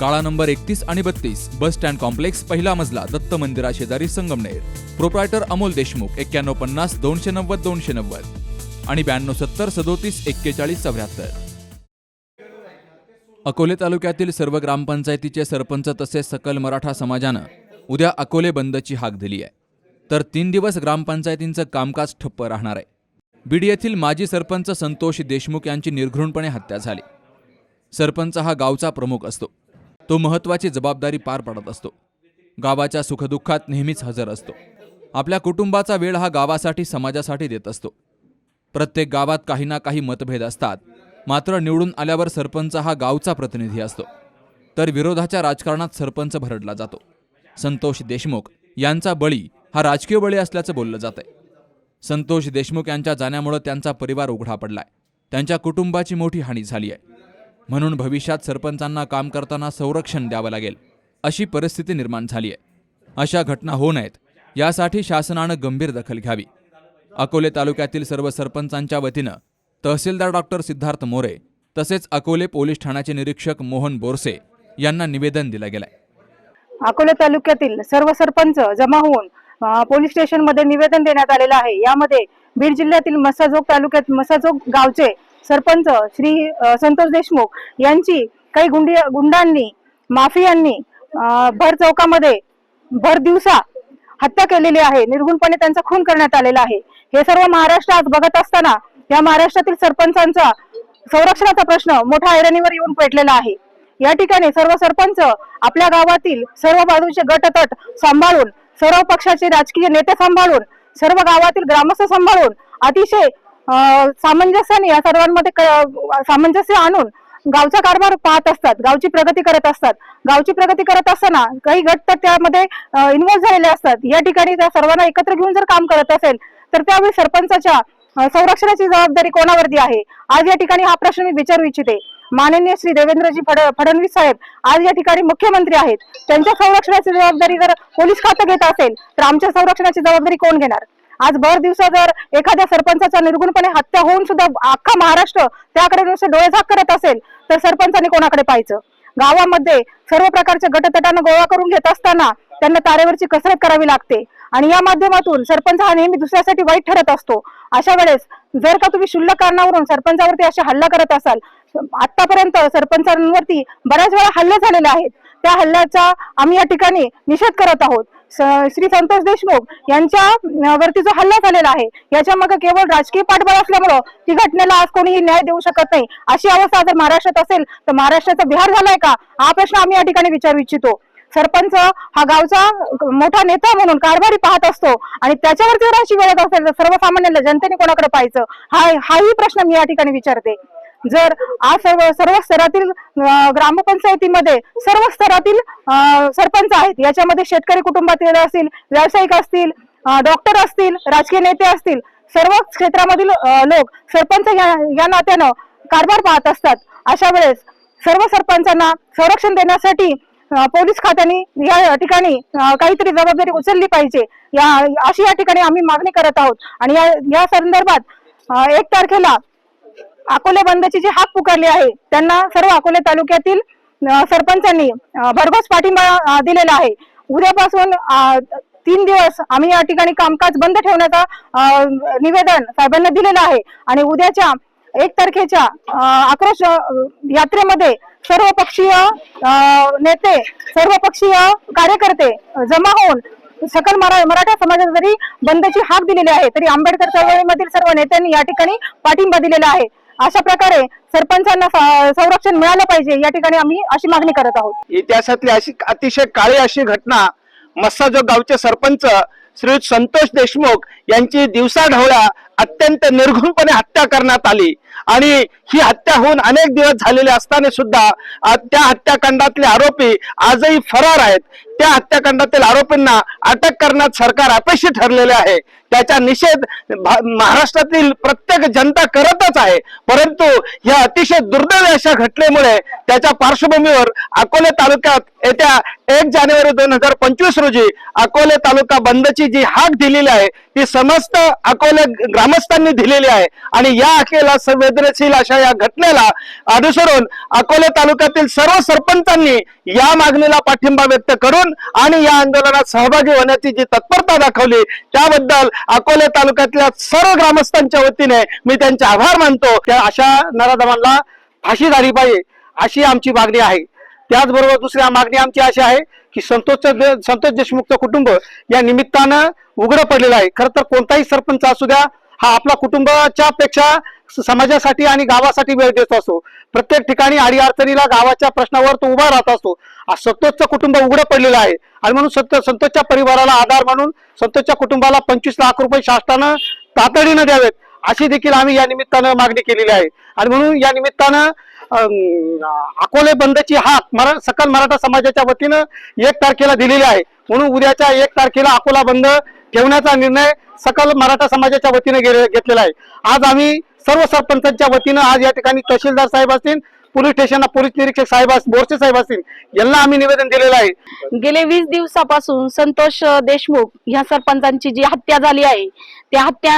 काळा नंबर एकतीस आणि बत्तीस बस स्टँड कॉम्प्लेक्स पहिला मजला दत्त मंदिरा शेजारी संगमनेर. प्रोप्रायटर अमोल देशमुख एक्क्याण्णव पन्नास दोनशे नव्वद दोनशे नव्वद. आणि ब्याण्णव सत्तर सदोतीस एक्केचाळीस चौऱ्याहत्तर. अकोले तालुक्यातील सर्व ग्रामपंचायतीचे सरपंच तसेच सकल मराठा समाजानं उद्या अकोले बंदची हाक दिली आहे. तर तीन दिवस ग्रामपंचायतींचं कामकाज ठप्प राहणार आहे. बीड येथील माजी सरपंच संतोष देशमुख यांची निर्घृणपणे हत्या झाली. सरपंच हा गावचा प्रमुख असतो. तो महत्त्वाची जबाबदारी पार पाडत असतो. गावाच्या सुखदुःखात नेहमीच हजर असतो. आपल्या कुटुंबाचा वेळ हा गावासाठी समाजासाठी देत असतो. प्रत्येक गावात काही ना काही मतभेद असतात. मात्र निवडून आल्यावर सरपंच हा गावचा प्रतिनिधी असतो. तर विरोधाच्या राजकारणात सरपंच भरडला जातो. संतोष देशमुख यांचा बळी हा राजकीय बळी असल्याचं बोललं जात आहे संतोष देशमुख यांच्या जाण्यामुळं त्यांचा परिवार उघडा पडलाय. त्यांच्या कुटुंबाची मोठी हानी झाली आहे. म्हणून भविष्यात सरपंचांना काम करताना संरक्षण द्यावं लागेल. अशी परिस्थिती निर्माण झाली आहे. अशा घटना होऊ नयेत. यासाठी शासनानं गंभीर दखल घ्यावी. अकोले तालुक्यातील सर्व सरपंचांच्या वतीनं तहसीलदार डॉक्टर सिद्धार्थ मोरे तसेच अकोले पोलीस ठाण्याचे निरीक्षक मोहन बोरसे यांना निवेदन दिलं गेलंय. अकोले तालुक्यातील सर्व सरपंच जमा होऊन पोलीस स्टेशनमध्ये निवेदन देण्यात आलेलं आहे. यामध्ये बीड जिल्ह्यातील मसाजोग तालुक्यात मसाजोग गावचे सरपंच श्री संतोष देशमुख यांची काही गुंडी गुंडांनी माफियांनी भर चौकामध्ये भर दिवसा हत्या केलेली आहे. निर्गुणपणे त्यांचा खून करण्यात आलेला आहे. हे सर्व महाराष्ट्र आज बघत असताना या महाराष्ट्रातील सरपंचांचा संरक्षणाचा प्रश्न मोठ्या ऐरणीवर येऊन पेटलेला आहे. या ठिकाणी सर्व सरपंच आपल्या गावातील सर्व बाजूचे गटतट सांभाळून सर्व पक्षाचे राजकीय नेते सांभाळून सर्व गावातील ग्रामस्थ सांभाळून अतिशय सामंजस्याने या सर्वांमध्ये सामंजस्य आणून गावचा कारभार पाहत असतात गावची प्रगती करत असतात. गावची प्रगती करत असताना काही गट तर त्यामध्ये इन्व्हॉल्व्ह झालेले असतात. या ठिकाणी त्या सर्वांना एकत्र घेऊन जर काम करत असेल तर त्यावेळी सरपंचाच्या संरक्षणाची जबाबदारी कोणावरती आहे? आज या ठिकाणी हा प्रश्न मी विचारू इच्छिते. माननीय श्री देवेंद्रजी फड फडणवीस साहेब आज या ठिकाणी मुख्यमंत्री आहेत. त्यांच्या संरक्षणाची जबाबदारी जर पोलीस खातं घेत असेल तर आमच्या संरक्षणाची जबाबदारी कोण घेणार? आज भर दिवसा जर एखाद्या सरपंचाचा निर्गुणपणे हत्या होऊन सुद्धा अख्खा महाराष्ट्र त्याकडे नुसते डोळेझाक करत असेल तर सरपंचाने कोणाकडे पाहायचं? गावामध्ये सर्व प्रकारच्या गटतटानं गोळा करून घेत असताना त्यांना तारेवरची कसरत करावी लागते. आणि या माध्यमातून सरपंच हा नेहमी दुसऱ्यासाठी वाईट ठरत असतो. अशा वेळेस जर का तुम्ही शुल्लक कारणावरून सरपंचावरती असे हल्ला करत असाल आतापर्यंत सरपंचांवरती बऱ्याच वेळा हल्ले झालेले आहेत. त्या हल्ल्याचा आम्ही या ठिकाणी निषेध करत आहोत. श्री संतोष देशमुख यांच्या वरती जो हल्ला झालेला आहे याच्या मग केवळ राजकीय पाठबळ असल्यामुळं ती घटनेला आज कोणीही न्याय देऊ शकत नाही. अशी अवस्था जर महाराष्ट्रात असेल तर महाराष्ट्राचा बिहार झालाय का? हा प्रश्न आम्ही या ठिकाणी विचारू इच्छितो. सरपंच हा गावचा मोठा नेता म्हणून कारभारी पाहत असतो आणि त्याच्यावरती जर अशी वेळ असेल तर सर्वसामान्य जनतेने कोणाकडे पाहायचं? हा हाही प्रश्न मी या ठिकाणी विचारते. जर आज सर्व सर्व स्तरातील ग्रामपंचायतीमध्ये सर्व स्तरातील सरपंच आहेत याच्यामध्ये शेतकरी कुटुंबातील असतील व्यावसायिक असतील डॉक्टर असतील राजकीय नेते असतील सर्व क्षेत्रामधील लोक सरपंच या या नात्यानं कारभार पाहत असतात. अशा वेळेस सर्व सरपंचांना संरक्षण देण्यासाठी पोलीस खात्याने या ठिकाणी काहीतरी जबाबदारी उचलली पाहिजे. या अशी या ठिकाणी आम्ही मागणी करत आहोत. आणि या या संदर्भात एक तारखेला अकोले बंदची जी हाक पुकारली आहे त्यांना सर्व अकोले तालुक्यातील सरपंचांनी भरघोस पाठिंबा दिलेला आहे. उद्यापासून तीन दिवस आम्ही या ठिकाणी कामकाज बंद ठेवण्याचा निवेदन साहेबांना दिलेलं आहे. आणि उद्याच्या एक तारखेच्या आक्रोश यात्रेमध्ये सर्व पक्षीय नेते सर्व पक्षीय कार्यकर्ते जमा होऊन सकल मरा मराठा समाजाने जरी बंदची हाक दिलेली आहे तरी आंबेडकर चळवळीमधील सर्व नेत्यांनी या ठिकाणी पाठिंबा दिलेला आहे. अशा प्रकारे सरपंचांना संरक्षण मिळालं पाहिजे या ठिकाणी आम्ही अशी मागणी करत आहोत. इतिहासातली अशी अतिशय काळी अशी घटना मस्साजो गावचे सरपंच श्री संतोष देशमुख यांची दिवसा ढवळ्या अत्यंत निर्घुणपणे हत्या करण्यात आली. आणि ही हत्या होऊन अनेक दिवस झालेले असताना सुद्धा त्या हत्याकांडातले आरोपी आजही फरार आहेत. त्या हत्याकांडातील आरोपींना अटक करण्यात सरकार अपयशी ठरलेले आहे. त्याचा निषेध महाराष्ट्रातील प्रत्येक जनता करतच आहे. परंतु या अतिशय दुर्दैव अशा घटनेमुळे त्याच्या पार्श्वभूमीवर अकोले तालुक्यात येत्या एक जानेवारी दोन हजार पंचवीस रोजी अकोले तालुका बंदची जी हाक दिलेली आहे ती समस्त अकोले ग्रामस्थांनी दिलेली आहे. आणि या अखेला संवेदनशील अशा या घटनेला अनुसरून अकोले तालुक्यातील सर्व सरपंचांनी या मागणीला पाठिंबा व्यक्त करून आणि या आंदोलनात सहभागी होण्याची जी तत्परता दाखवली त्याबद्दल अकोले तालुक्यातल्या सर्व ग्रामस्थांच्या वतीने मी त्यांचे आभार मानतो. त्या अशा नराधमांना फाशी झाली पाहिजे अशी आमची मागणी आहे. त्याचबरोबर दुसरी मागणी आमची अशी आहे की संतोष संतोष देशमुखचं कुटुंब या निमित्तानं उघडं पडलेलं आहे. खरं तर कोणताही सरपंच असू द्या हा आपला कुटुंबाच्या पेक्षा समाजासाठी आणि गावासाठी वेळ देत असतो. प्रत्येक ठिकाणी आडी अडचणीला गावाच्या प्रश्नावर तो उभा राहत असतो. संतोषचं कुटुंब उघडं पडलेलं आहे. आणि म्हणून संत संतोषच्या परिवाराला आधार म्हणून संतोषच्या कुटुंबाला पंचवीस लाख रुपये शासनानं तातडीनं द्यावेत. अशी देखील आम्ही या निमित्तानं मागणी केलेली आहे. आणि म्हणून या निमित्तानं अकोले बंदची हाक मरा सकल मराठा समाजाच्या वतीनं एक तारखेला दिलेली आहे. म्हणून उद्याच्या एक तारखेला अकोला बंद ठेवण्याचा निर्णय सकल मराठा समाजाच्या वतीने घेतलेला आहे. आज आम्ही सर्व सरपंचांच्या वतीनं आज या ठिकाणी तहसीलदार साहेब असतील पोलीस स्टेशनला पोलीस निरीक्षक साहेब बोरसे साहेब असतील यांना आम्ही निवेदन दिलेलं आहे. गेले वीस दिवसापासून संतोष देशमुख ह्या सरपंचांची जी हत्या झाली आहे त्या हत्या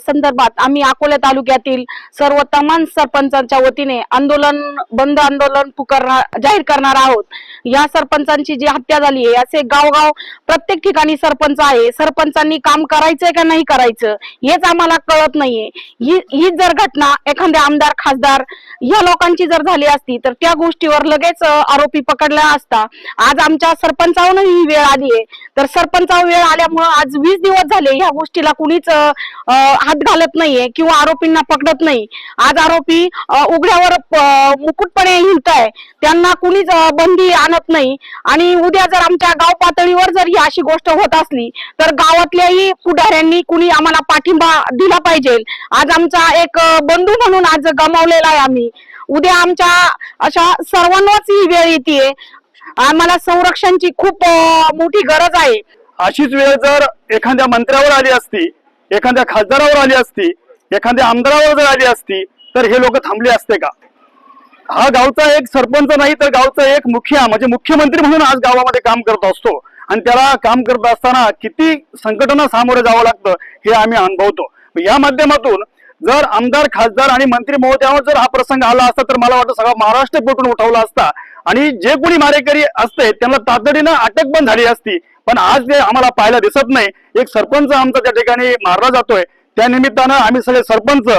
संदर्भात आम्ही अकोला तालुक्यातील सर्व तमाम सरपंचांच्या वतीने आंदोलन बंद आंदोलन पुकारणार जाहीर करणार आहोत. या सरपंचांची जी हत्या झाली आहे असे गावगाव प्रत्येक ठिकाणी सरपंच आहे. सरपंचांनी काम करायचंय का नाही करायचं हेच आम्हाला कळत नाहीये. ही ही जर घटना एखाद्या आमदार खासदार या लोकांची जर झाली असती तर त्या गोष्टीवर लगेच आरोपी पकडला असता. आज आमच्या सरपंचावर ही वेळ आली आहे. तर सरपंचावर वेळ आल्यामुळं आज वीस दिवस झाले ह्या गोष्टीला कुणीच हात घालत नाहीये किंवा आरोपींना पकडत नाही. आज आरोपी उघड्यावर मुकुटपणे मुकुटपणे हिंडताय. त्यांना कुणीच बंदी आणत नाही. आणि उद्या जर आमच्या गाव पातळीवर जर ही अशी गोष्ट होत असली तर गावातल्याही पुढाऱ्यांनी कुणी आम्हाला पाठिंबा दिला पाहिजे. आज आमचा एक बंधू म्हणून आज गमावलेला आहे आम्ही. उद्या आमच्या अशा सर्वांनाच ही वेळ येते आम्हाला संरक्षणची खूप मोठी गरज आहे. अशीच वेळ जर एखाद्या मंत्र्यावर आली असती एखाद्या खासदारावर आली असती एखाद्या आमदारावर जर आली असती तर हे लोक थांबले असते का? हा गावचा एक सरपंच नाही तर गावचा एक मुखिया म्हणजे मुख्यमंत्री म्हणून आज गावामध्ये काम करत असतो. आणि त्याला काम करत असताना किती संकटांना सामोरं जावं लागतं हे आम्ही अनुभवतो. या माध्यमातून जर आमदार खासदार आणि मंत्री महोदयावर जर हा प्रसंग आला असता तर मला वाटतं सगळा महाराष्ट्र पेटून उठवला असता. आणि जे कोणी मारेकरी असते त्यांना तातडीनं अटक पण झाली असती. पण आज ते आम्हाला पाहायला दिसत नाही. एक सरपंच आमचा त्या ठिकाणी मारला जातोय. त्या निमित्तानं आम्ही सगळे सरपंच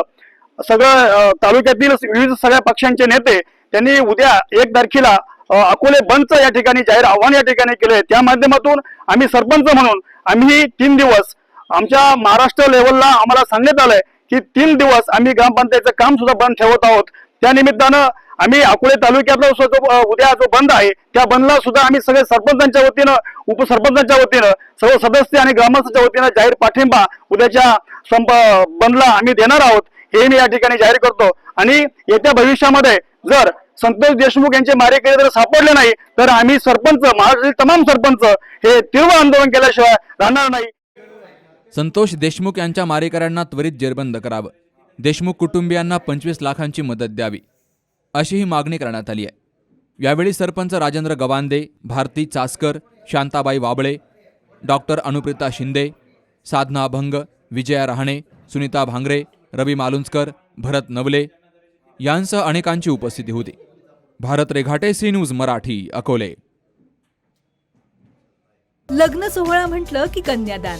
सगळं तालुक्यातील विविध सगळ्या पक्षांचे नेते त्यांनी उद्या एक तारखेला अकोले बंदचं या ठिकाणी जाहीर आव्हान या ठिकाणी केलंय. त्या माध्यमातून आम्ही सरपंच म्हणून आम्ही तीन दिवस आमच्या महाराष्ट्र लेवलला आम्हाला सांगण्यात आलंय. की तीन दिवस आम्ही ग्रामपंचायतचं काम सुद्धा बंद ठेवत आहोत. त्या निमित्तानं आम्ही अकोले तालुक्यातला जो उद्या जो बंद आहे त्या बंदला सुद्धा आम्ही सगळे सरपंचांच्या वतीनं उपसरपंचांच्या वतीनं सर्व सदस्य आणि ग्रामस्थांच्या वतीनं जाहीर पाठिंबा उद्याच्या संप बंदला आम्ही देणार आहोत. हे मी या ठिकाणी जाहीर करतो. आणि येत्या भविष्यामध्ये जर संतोष देशमुख यांचे मारेकरी जर सापडले नाही तर आम्ही सरपंच महाराष्ट्रातील तमाम सरपंच हे तीव्र आंदोलन केल्याशिवाय राहणार नाही. संतोष देशमुख यांच्या मारेकऱ्यांना त्वरित जेरबंद करावं. देशमुख कुटुंबियांना पंचवीस लाखांची मदत द्यावी. अशी ही मागणी करण्यात आली आहे. यावेळी सरपंच राजेंद्र गवांदे भारती चासकर शांताबाई वाबळे डॉक्टर अनुप्रिता शिंदे साधना अभंग विजया रहाणे सुनीता भांगरे रवी मालुंजकर भरत नवले यांसह अनेकांची उपस्थिती होती. Bharat Reghate C news Marathi Akole. लग्न सोहळा म्हटलं की कन्यादान.